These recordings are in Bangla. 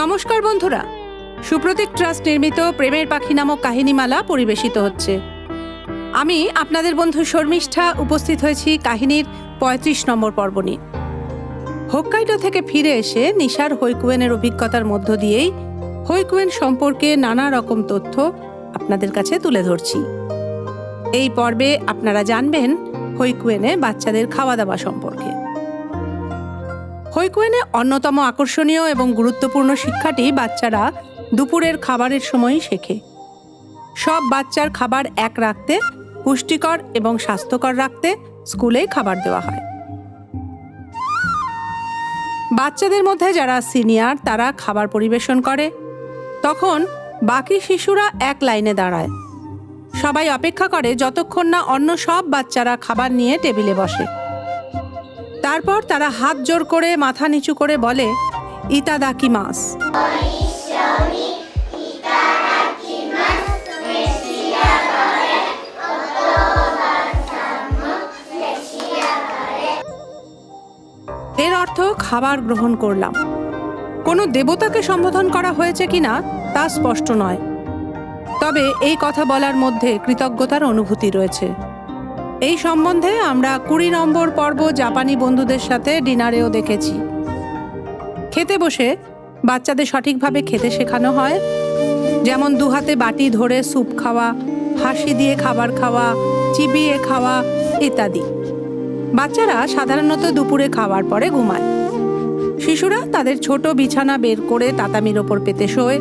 নমস্কার বন্ধুরা। সুপ্রতীক ট্রাস্ট নির্মিত প্রেমের পাখি নামক কাহিনীমালা পরিবেশিত হচ্ছে। আমি আপনাদের বন্ধু শর্মিষ্ঠা উপস্থিত হয়েছি কাহিনীর ৩৫ নম্বর পর্ব নিয়ে। হোক্কাইডো থেকে ফিরে এসে নিশার হৈকুয়েনের অভিজ্ঞতার মধ্য দিয়েই হৈকুয়েন সম্পর্কে নানা রকম তথ্য আপনাদের কাছে তুলে ধরছি। এই পর্বে আপনারা জানবেন হৈকুয়েনে বাচ্চাদের খাওয়া দাওয়া সম্পর্কে। হৈকুয়েনে অন্যতম আকর্ষণীয় এবং গুরুত্বপূর্ণ শিক্ষাটি বাচ্চারা দুপুরের খাবারের সময়ই শেখে। সব বাচ্চার খাবার এক রাখতে, পুষ্টিকর এবং স্বাস্থ্যকর রাখতে স্কুলেই খাবার দেওয়া হয়। বাচ্চাদের মধ্যে যারা সিনিয়র, তারা খাবার পরিবেশন করে। তখন বাকি শিশুরা এক লাইনে দাঁড়ায়। সবাই অপেক্ষা করে যতক্ষণ না অন্য সব বাচ্চারা খাবার নিয়ে টেবিলে বসে। তারপর তারা হাত জোর করে, মাথা নিচু করে বলে, ইতাদাকি মাস এর অর্থ খাবার গ্রহণ করলাম। কোনো দেবতাকে সম্বোধন করা হয়েছে কিনা তা স্পষ্ট নয়। তবে এই কথা বলার মধ্যে কৃতজ্ঞতার অনুভূতি রয়েছে। এই সম্বন্ধে আমরা কুড়ি নম্বর পর্ব জাপানি বন্ধুদের সাথে ডিনারেও দেখেছি। খেতে বসে বাচ্চাদের সঠিকভাবে খেতে শেখানো হয়। যেমন দু হাতে বাটি ধরে স্যুপ খাওয়া, হাসি দিয়ে খাবার খাওয়া, চিবিয়ে খাওয়া ইত্যাদি। বাচ্চারা সাধারণত দুপুরে খাওয়ার পরে ঘুমায়। শিশুরা তাদের ছোট বিছানা বের করে তাতামির ওপর পেতে শোয়।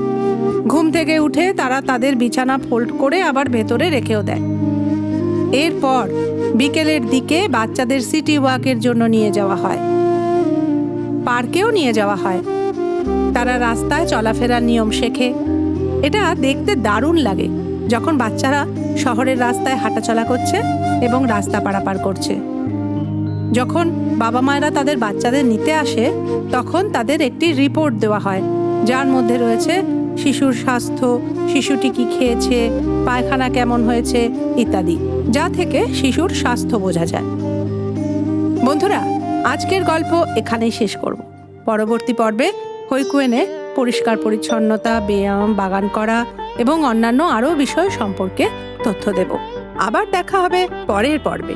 ঘুম থেকে উঠে তারা তাদের বিছানা ফোল্ড করে আবার ভেতরে রেখেও দেয়। এরপর বিকেলের দিকে বাচ্চাদের সিটি ওয়াকের জন্য নিয়ে যাওয়া হয়। পার্কেও নিয়ে যাওয়া হয়। তারা রাস্তায় চলাফেরার নিয়ম শেখে। এটা দেখতে দারুণ লাগে যখন বাচ্চারা শহরের রাস্তায় হাঁটাচলা করছে এবং রাস্তা পারাপার করছে। যখন বাবা মায়েরা তাদের বাচ্চাদের নিতে আসে, তখন তাদের একটি রিপোর্ট দেওয়া হয়। যার মধ্যে রয়েছে শিশুর স্বাস্থ্য, শিশুটি কি খেয়েছে, পায়খানা কেমন হয়েছে ইত্যাদি, যা থেকে শিশুর স্বাস্থ্য বোঝা যায়। বন্ধুরা, আজকের গল্প এখানেই শেষ করব। পরবর্তী পর্বে হৈকুয়েনে পরিষ্কার পরিচ্ছন্নতা, ব্যায়াম, বাগান করা এবং অন্যান্য আরও বিষয় সম্পর্কে তথ্য দেব। আবার দেখা হবে পরের পর্বে।